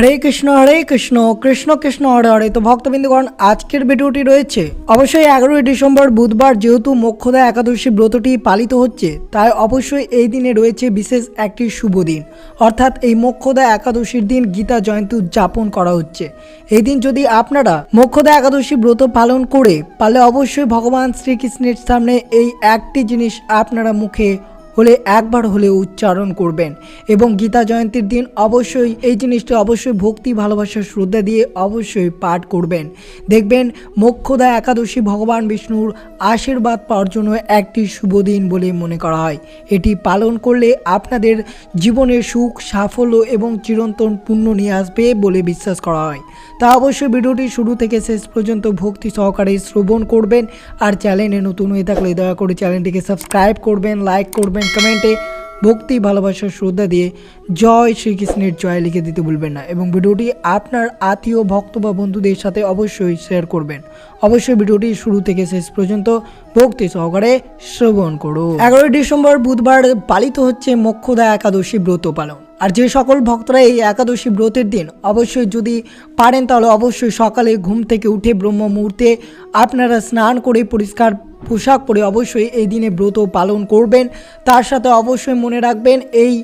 হরে কৃষ্ণ হরে কৃষ্ণ কৃষ্ণ কৃষ্ণ, হরে হরে। তো ভক্তবৃন্দগণ, আজকের ভিডিওটি রয়েছে। অবশ্যই এগারোই ডিসেম্বর বুধবার যেহেতু মোক্ষদা একাদশী ব্রতটি পালিত হচ্ছে, তাই অবশ্যই এই দিনে রয়েছে বিশেষ একটি শুভ দিন। অর্থাৎ এই মোক্ষদা একাদশীর দিন গীতা জয়ন্তী উদযাপন করা হচ্ছে। এই দিন যদি আপনারা মোক্ষদা একাদশী ব্রত পালন করে পারলে অবশ্যই ভগবান শ্রীকৃষ্ণের সামনে এই একটি জিনিস আপনারা মুখে হলে একবার হলেও উচ্চারণ করবেন। এবং গীতা জয়ন্তীর দিন অবশ্যই, এই জিনিসটি অবশ্যই ভক্তি ভালোবাসা শ্রদ্ধা দিয়ে অবশ্যই পাঠ করবেন। দেখবেন মোক্ষদা একাদশী ভগবান বিষ্ণুর আশীর্বাদ পাওয়ার জন্য একটি শুভ দিন বলে মনে করা হয়। এটি পালন করলে আপনাদের জীবনে সুখ, সাফল্য এবং চিরন্তন পুণ্য নিয়ে আসবে বলে বিশ্বাস করা হয়। তা অবশ্যই ভিডিওটি শুরু থেকে শেষ পর্যন্ত ভক্তি সহকারে শ্রবণ করবেন। আর চ্যানেলে নতুন হয়ে থাকলে দয়া করে চ্যানেলটিকে সাবস্ক্রাইব করবেন, লাইক করবেন কমেন্টে ভক্তি, ভালোবাসা, শ্রদ্ধা দিয়ে জয় শ্রীকৃষ্ণের জয় লিখে দিতে ভুলবেন না এবং ভিডিওটি আপনার আত্মীয়, ভক্ত বা বন্ধুদের সাথে অবশ্যই শেয়ার করবেন। অবশ্যই ভিডিওটি শুরু থেকে শেষ পর্যন্ত ভক্তি সহকারে শ্রবণ করুন। এগারোই ডিসেম্বর বুধবার পালিত হচ্ছে মোক্ষদা একাদশী ব্রত পালন। আর যে সকল ভক্তরা এই একাদশী ব্রতের দিন অবশ্যই যদি পারেন তাহলে অবশ্যই সকালে ঘুম থেকে উঠে ব্রহ্ম মুহূর্তে আপনারা স্নান করে পরিষ্কার পোশাক পরে অবশ্যই এই দিনে ব্রত পালন করবেন। তার সাথে অবশ্যই মনে রাখবেন, এই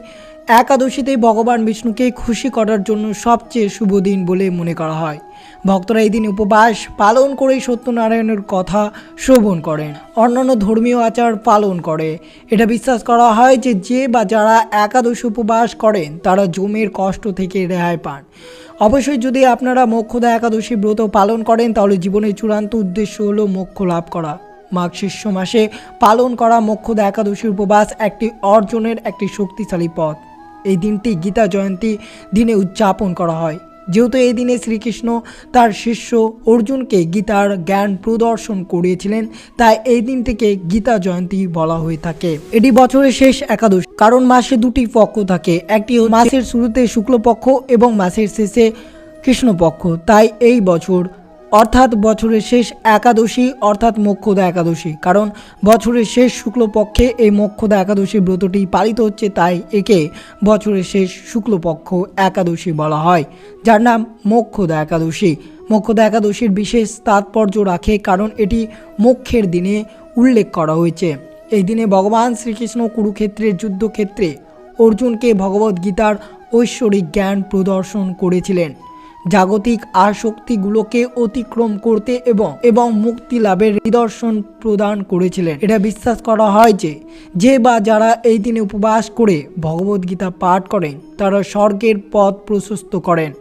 একাদশীতেই ভগবান বিষ্ণুকে খুশি করার জন্য সবচেয়ে শুভ দিন বলে মনে করা হয়। ভক্তরা এই দিন উপবাস পালন করেই সত্যনারায়ণের কথা শ্রবণ করেন। অন্যান্য ধর্মীয় আচার পালন করে। এটা বিশ্বাস করা হয় যে যে বা যারা একাদশী উপবাস করেন, তারা জমের কষ্ট থেকে রেহাই পান। অবশ্যই যদি আপনারা মোক্ষদা একাদশী ব্রত পালন করেন, তাহলে জীবনের চূড়ান্ত উদ্দেশ্য হলো মোক্ষ লাভ করা। মাঘ শিষ্য মাসে পালন করা মোক্ষদা একাদশীর উপবাস একটি অর্জনের একটি শক্তিশালী পথ। এই দিনটি গীতা জয়ন্তী দিনে উদযাপন করা হয়। যেহেতু এই দিনে শ্রীকৃষ্ণ তার শিষ্য অর্জুনকে গীতার জ্ঞান প্রদর্শন করিয়েছিলেন, তাই এই দিনটিকে গীতা জয়ন্তী বলা হয়ে থাকে। এটি বছরের শেষ একাদশ, কারণ মাসে দুটি পক্ষ থাকে। একটি মাসের শুরুতে শুক্লপক্ষ এবং মাসের শেষে কৃষ্ণপক্ষ। তাই এই বছর অর্থাৎ বছরের শেষ একাদশী অর্থাৎ মোক্ষদা একাদশী। কারণ বছরের শেষ শুক্লপক্ষে এই মোক্ষদা একাদশী ব্রতটি পালিত হচ্ছে, তাই একে বছরের শেষ শুক্লপক্ষ একাদশী বলা হয়, যার নাম মোক্ষদা একাদশী। মোক্ষদা একাদশীর বিশেষ তাৎপর্য রাখে কারণ এটি মোক্ষের দিনে উল্লেখ করা হয়েছে। এই দিনে ভগবান শ্রীকৃষ্ণ কুরুক্ষেত্রের যুদ্ধক্ষেত্রে অর্জুনকে ভগবদ্গীতার ঐশ্বরিক জ্ঞান প্রদর্শন করেছিলেন। জাগতিক আসক্তিগুলোকে অতিক্রম করতে এবং এবং মুক্তি লাভের নিদর্শন প্রদান করেছিলেন। এটা বিশ্বাস করা হয় যে যে বা যারা এই দিনে উপবাস করে ভগবদ্গীতা পাঠ করেন, তারা স্বর্গের পথ প্রশস্ত করেন।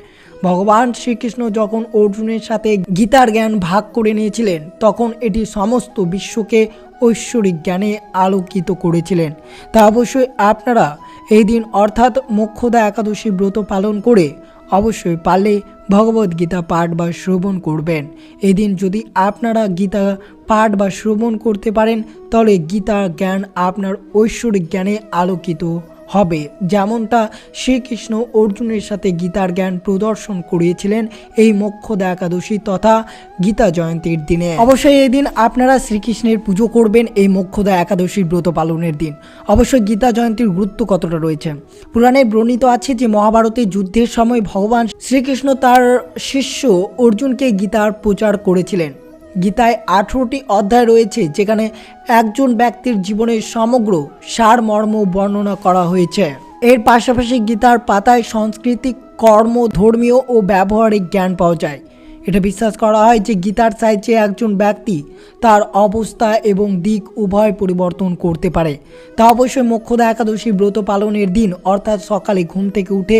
ভগবান শ্রীকৃষ্ণ যখন অর্জুনের সাথে গীতার জ্ঞান ভাগ করে নিয়েছিলেন, তখন এটি সমস্ত বিশ্বকে ঐশ্বরিক জ্ঞানে আলোকিত করেছিলেন। তা অবশ্যই আপনারা এই দিন অর্থাৎ মোক্ষদা একাদশী ব্রত পালন করে অবশ্যই পারলে ভগবদ্গীতা পাঠ বা শ্রবণ করবেন। এদিন যদি আপনারা গীতা পাঠ বা শ্রবণ করতে পারেন, তাহলে গীতা জ্ঞান আপনার ঐশ্বরিক জ্ঞানে আলোকিত হবে। যেমনটা শ্রীকৃষ্ণ অর্জুনের সাথে গীতার জ্ঞান প্রদর্শন করিয়েছিলেন এই মোক্ষদা একাদশী তথা গীতা জয়ন্তীর দিনে। অবশ্যই এই দিন আপনারা শ্রীকৃষ্ণের পুজো করবেন এই মোক্ষদা একাদশীর ব্রত পালনের দিন। অবশ্যই গীতা জয়ন্তীর গুরুত্ব কতটা রয়েছে? পুরাণে বর্ণিত আছে যে মহাভারতে যুদ্ধের সময় ভগবান শ্রীকৃষ্ণ তার শিষ্য অর্জুনকে গীতার প্রচার করেছিলেন। গীতায় আঠেরোটি অধ্যায় রয়েছে, যেখানে একজন ব্যক্তির জীবনের সমগ্র সারমর্ম বর্ণনা করা হয়েছে। এর পাশাপাশি গীতার পাতায় সাংস্কৃতিক, কর্ম, ধর্মীয় ও ব্যবহারিক জ্ঞান পাওয়া যায়। এটা বিশ্বাস করা হয় যে গীতার সাহায্যে একজন ব্যক্তি তার অবস্থা এবং দিক উভয় পরিবর্তন করতে পারে। তা অবশ্যই মোক্ষদা একাদশী ব্রত পালনের দিন, অর্থাৎ সকালে ঘুম থেকে উঠে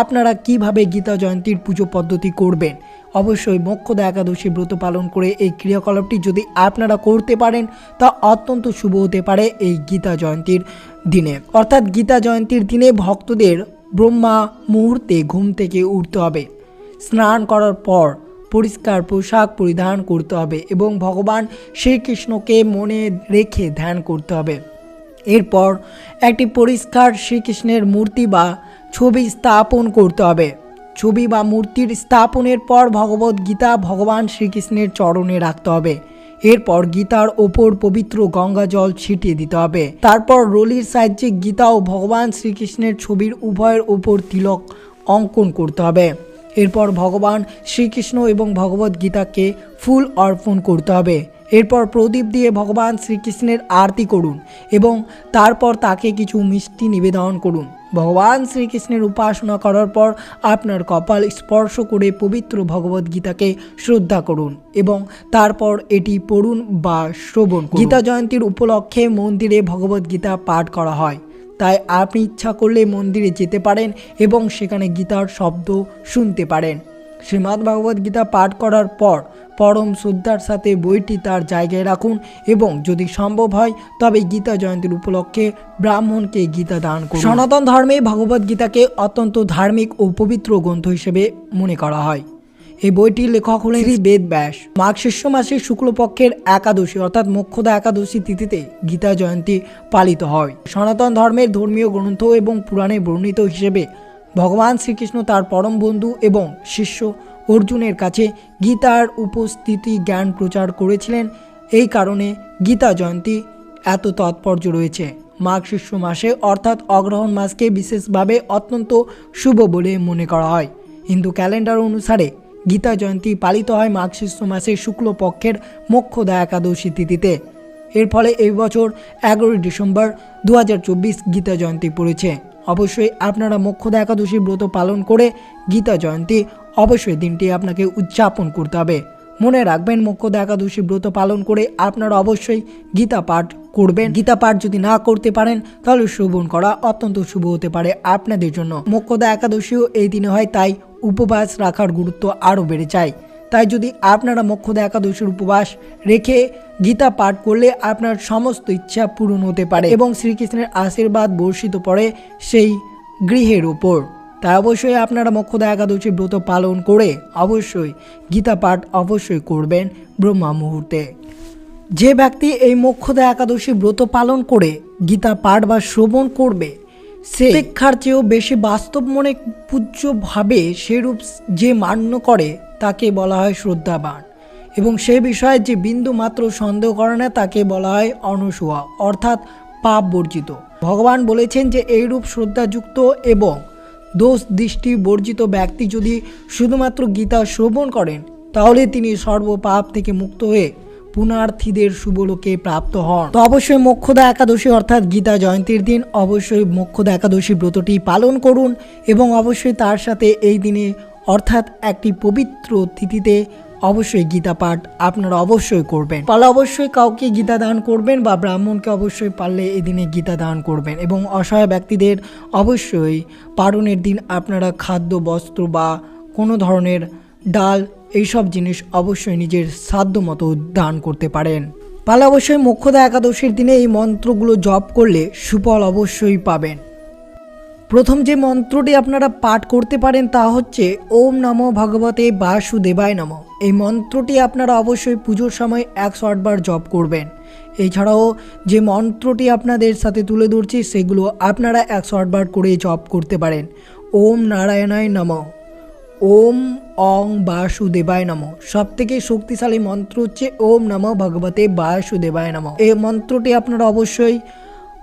আপনারা কীভাবে গীতা জয়ন্তীর পুজো পদ্ধতি করবেন অবশ্যই মোক্ষদা একাদশী ব্রত পালন করে এই ক্রিয়াকলাপটি যদি আপনারা করতে পারেন, তা অত্যন্ত শুভ হতে পারে এই গীতা জয়ন্তীর দিনে। অর্থাৎ গীতা জয়ন্তীর দিনে ভক্তদের ব্রহ্মা মুহূর্তে ঘুম থেকে উঠতে হবে। স্নান করার পর পরিষ্কার পোশাক পরিধান করতে হবে এবং ভগবান শ্রীকৃষ্ণকে মনে রেখে ধ্যান করতে হবে। এরপর একটি পরিষ্কার শ্রীকৃষ্ণের মূর্তি বা ছবি স্থাপন করতে হবে। ছবি বা মূর্তির স্থাপনের পর ভগবত গীতা ভগবান শ্রীকৃষ্ণের চরণে রাখতে হবে। এরপর গীতার ওপর পবিত্র গঙ্গা জল ছিটিয়ে দিতে হবে। তারপর রলির সাহায্যে গীতা ও ভগবান শ্রীকৃষ্ণের ছবির উভয়ের ওপর তিলক অঙ্কন করতে হবে। এরপর ভগবান শ্রীকৃষ্ণ এবং ভগবদ গীতাকে ফুল অর্পণ করতে হবে। এরপর প্রদীপ দিয়ে ভগবান শ্রীকৃষ্ণের আরতি করুন এবং তারপর তাকে কিছু মিষ্টি নিবেদন করুন। ভগবান শ্রীকৃষ্ণের উপাসনা করার পর আপনার কপাল স্পর্শ করে পবিত্র ভগবদ গীতাকে শ্রদ্ধা করুন এবং তারপর এটি পড়ুন বা শ্রবণ গীতা জয়ন্তীর উপলক্ষে মন্দিরে ভগবদ গীতা পাঠ করা হয়। তাই আপনি ইচ্ছা করলে মন্দিরে যেতে পারেন এবং সেখানে গীতার শব্দ শুনতে পারেন। শ্রীমদ্ ভগবদ গীতা পাঠ করার পর পরম শ্রদ্ধার সাথে বইটি তার জায়গায় রাখুন এবং যদি সম্ভব হয়, তবে গীতা জয়ন্তীর উপলক্ষে ব্রাহ্মণকে গীতা দান করুন। সনাতন ধর্মে ভগবদ গীতাকে অত্যন্ত ধার্মিক ও পবিত্র গ্রন্থ হিসেবে মনে করা হয়। এই বইটির লেখক হলেন শ্রী বেদ ব্যাস মাঘ শিষ্য মাসের শুক্লপক্ষের একাদশী অর্থাৎ মোক্ষদা একাদশী তিথিতে গীতা জয়ন্তী পালিত হয়। সনাতন ধর্মের ধর্মীয় গ্রন্থ এবং পুরাণে বর্ণিত হিসেবে ভগবান শ্রীকৃষ্ণ তার পরম বন্ধু এবং শিষ্য অর্জুনের কাছে গীতার উপস্থিতি জ্ঞান প্রচার করেছিলেন। এই কারণে গীতা জয়ন্তী এত তাৎপর্য রয়েছে। মাঘ শিষ্য মাসে অর্থাৎ অগ্রহণ মাসকে বিশেষভাবে অত্যন্ত শুভ বলে মনে করা হয়। হিন্দু ক্যালেন্ডার অনুসারে গীতা জয়ন্তী পালিত হয় মাঘ শিষ্য মাসে শুক্লপক্ষের মোক্ষদা একাদশী তিথিতে। এর ফলে এই বছর এগারোই ডিসেম্বর দু হাজার চব্বিশ গীতা জয়ন্তী পড়েছে। অবশ্যই আপনারা মোক্ষদা একাদশী ব্রত পালন করে গীতা জয়ন্তী অবশ্যই দিনটি আপনাকে উদযাপন করতে হবে। মনে রাখবেন, মোক্ষদা একাদশী ব্রত পালন করে আপনারা অবশ্যই গীতা পাঠ করবেন। গীতা পাঠ যদি না করতে পারেন, তাহলে শ্রবণ করা অত্যন্ত শুভ হতে পারে আপনাদের জন্য। মোক্ষদা একাদশীও এই দিনে হয়, তাই উপবাস রাখার গুরুত্ব আরও বেড়ে যায়। তাই যদি আপনারা মোক্ষদা একাদশীর উপবাস রেখে গীতা পাঠ করলে আপনার সমস্ত ইচ্ছা পূরণ হতে পারে এবং শ্রীকৃষ্ণের আশীর্বাদ বর্ষিত পড়ে সেই গৃহের উপর তাই অবশ্যই আপনারা মোক্ষদা একাদশী ব্রত পালন করে অবশ্যই গীতা পাঠ অবশ্যই করবেন ব্রহ্মা মুহূর্তে। যে ব্যক্তি এই মোক্ষদা একাদশী ব্রত পালন করে গীতা পাঠ বা শ্রবণ করবে, সে শিক্ষার চেয়েও বেশি বাস্তব মনে পূজ্যভাবে সেরূপ যে মান্য করে তাকে বলা হয় শ্রদ্ধাবান। এবং সে বিষয়ে যে বিন্দু মাত্র সন্দেহ করে না, তাকে বলা হয় অনসুয়া, অর্থাৎ পাপ বর্জিত। ভগবান বলেছেন যে এইরূপ শ্রদ্ধাযুক্ত এবং দোষ দৃষ্টি বর্জিত ব্যক্তি যদি শুধুমাত্র গীতা শ্রবণ করেন, তাহলে তিনি সর্বপাপ থেকে মুক্ত হয়ে পুনার্থীদের শুভলোকে প্রাপ্ত হন। তো অবশ্যই মোক্ষদা একাদশী অর্থাৎ গীতা জয়ন্তীর দিন অবশ্যই মোক্ষদা একাদশী ব্রতটি পালন করুন এবং অবশ্যই তার সাথে এই দিনে অর্থাৎ একটি পবিত্র তিথিতে অবশ্যই গীতা পাঠ আপনারা অবশ্যই করবেন। পারলে অবশ্যই কাউকে গীতা দান করবেন বা ব্রাহ্মণকে অবশ্যই পারলে এই দিনে গীতা দান করবেন এবং অসহায় ব্যক্তিদের অবশ্যই পালনের দিন আপনারা খাদ্য, বস্ত্র বা কোনো ধরনের ডাল এইসব জিনিস অবশ্যই নিজের সাধ্য মতো দান করতে পারেন। পালে অবশ্যই মোক্ষদা একাদশীর দিনে এই মন্ত্রগুলো জপ করলে সুফল অবশ্যই পাবেন। প্রথম যে মন্ত্রটি আপনারা পাঠ করতে পারেন তা হচ্ছে ওম নমো ভগবতে বাসুদেবায় নম। এই মন্ত্রটি আপনারা অবশ্যই পুজোর সময় একশো আটবার জপ করবেন। এছাড়াও যে মন্ত্রটি আপনাদের সাথে তুলে ধরছি সেগুলো আপনারা একশো আটবার করে জপ করতে পারেন। ওম নারায়ণায় নম। ওম অং বাসুদেবায় নম। সব থেকে শক্তিশালী মন্ত্র হচ্ছে ওম নম ভগবতে বাসুদেবায় নম। এই মন্ত্রটি আপনারা অবশ্যই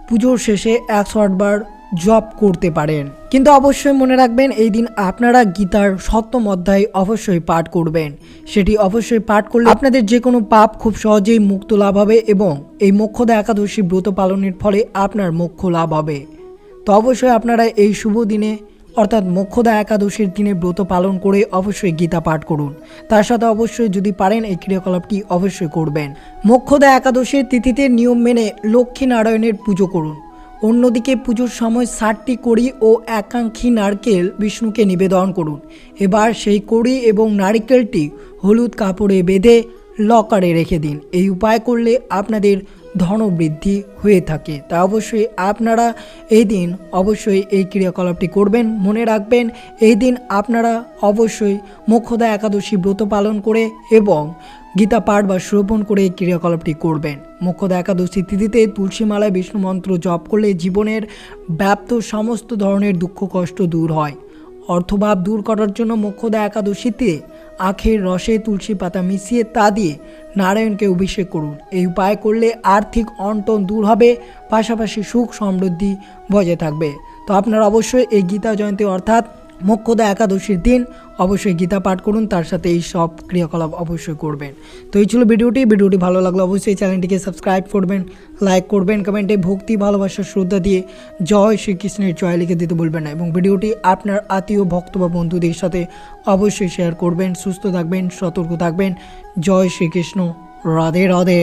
পুজোর শেষে একশো আটবার জপ করতে পারেন। কিন্তু অবশ্যই মনে রাখবেন, এই দিন আপনারা গীতার সপ্তম অধ্যায় অবশ্যই পাঠ করবেন। সেটি অবশ্যই পাঠ করলে আপনাদের যে কোনো পাপ খুব সহজেই মুক্ত লাভ হবে এবং এই মোক্ষদা একাদশী ব্রত পালনের ফলে আপনার মোক্ষ লাভ হবে। তো অবশ্যই আপনারা এই শুভ দিনে, অর্থাৎ মোক্ষদা একাদশীর দিনে ব্রত পালন করে অবশ্যই গীতা পাঠ করুন। তার সাথে অবশ্যই যদি পারেন, এই ক্রিয়াকলাপটি অবশ্যই করবেন। মোক্ষদা একাদশীর তিথিতে নিয়ম মেনে লক্ষ্মী নারায়ণের পুজো করুন। অন্যদিকে পুজোর সময় ষাটটি কড়ি ও একাঙ্ক্ষী নারকেল বিষ্ণুকে নিবেদন করুন। এবার সেই কড়ি এবং নারকেলটি হলুদ কাপড়ে বেঁধে লকারে রেখে দিন। এই উপায় করলে আপনাদের ধনবৃদ্ধি হয়ে থাকে। তা অবশ্যই আপনারা এই দিন অবশ্যই এই ক্রিয়াকলাপটি করবেন, মনে রাখবেন, এই দিন আপনারা অবশ্যই মোক্ষদা একাদশী ব্রত পালন করে এবং গীতা পাঠ বা শ্রবণ করে এই ক্রিয়াকলাপটি করবেন। মোক্ষদা একাদশী তিথিতে তুলসীমালায় বিষ্ণু মন্ত্র জপ করলে জীবনের ব্যাপ্ত সমস্ত ধরনের দুঃখ কষ্ট দূর হয়। অর্থভাব দূর করার জন্য মোক্ষদা একাদশীতে আখের রসে তুলসী পাতা মিশিয়ে তা দিয়ে নারায়ণকে অভিষেক করুন। এই উপায় করলে আর্থিক অন্টন দূর হবে, পাশাপাশি সুখ সমৃদ্ধি বজায় থাকবে। তো আপনারা অবশ্যই এই গীতা জয়ন্তী অর্থাৎ মোক্ষদা একাদশীর দিন অবশ্যই গীতা পাঠ করুন, তার সাথে এই সব ক্রিয়াকলাপ অবশ্যই করবেন। তো এই ছিল ভিডিওটি। ভিডিওটি ভালো লাগলে অবশ্যই চ্যানেলটিকে সাবস্ক্রাইব করবেন, লাইক করবেন, কমেন্টে ভক্তি, ভালোবাসা, শ্রদ্ধা দিয়ে জয় শ্রীকৃষ্ণের জয় লিখে দিতে বলবেন না এবং ভিডিওটি আপনার আত্মীয়, ভক্ত বা বন্ধুদের সাথে অবশ্যই শেয়ার করবেন। সুস্থ থাকবেন, সতর্ক থাকবেন। জয় শ্রীকৃষ্ণ। রাধে রাধে।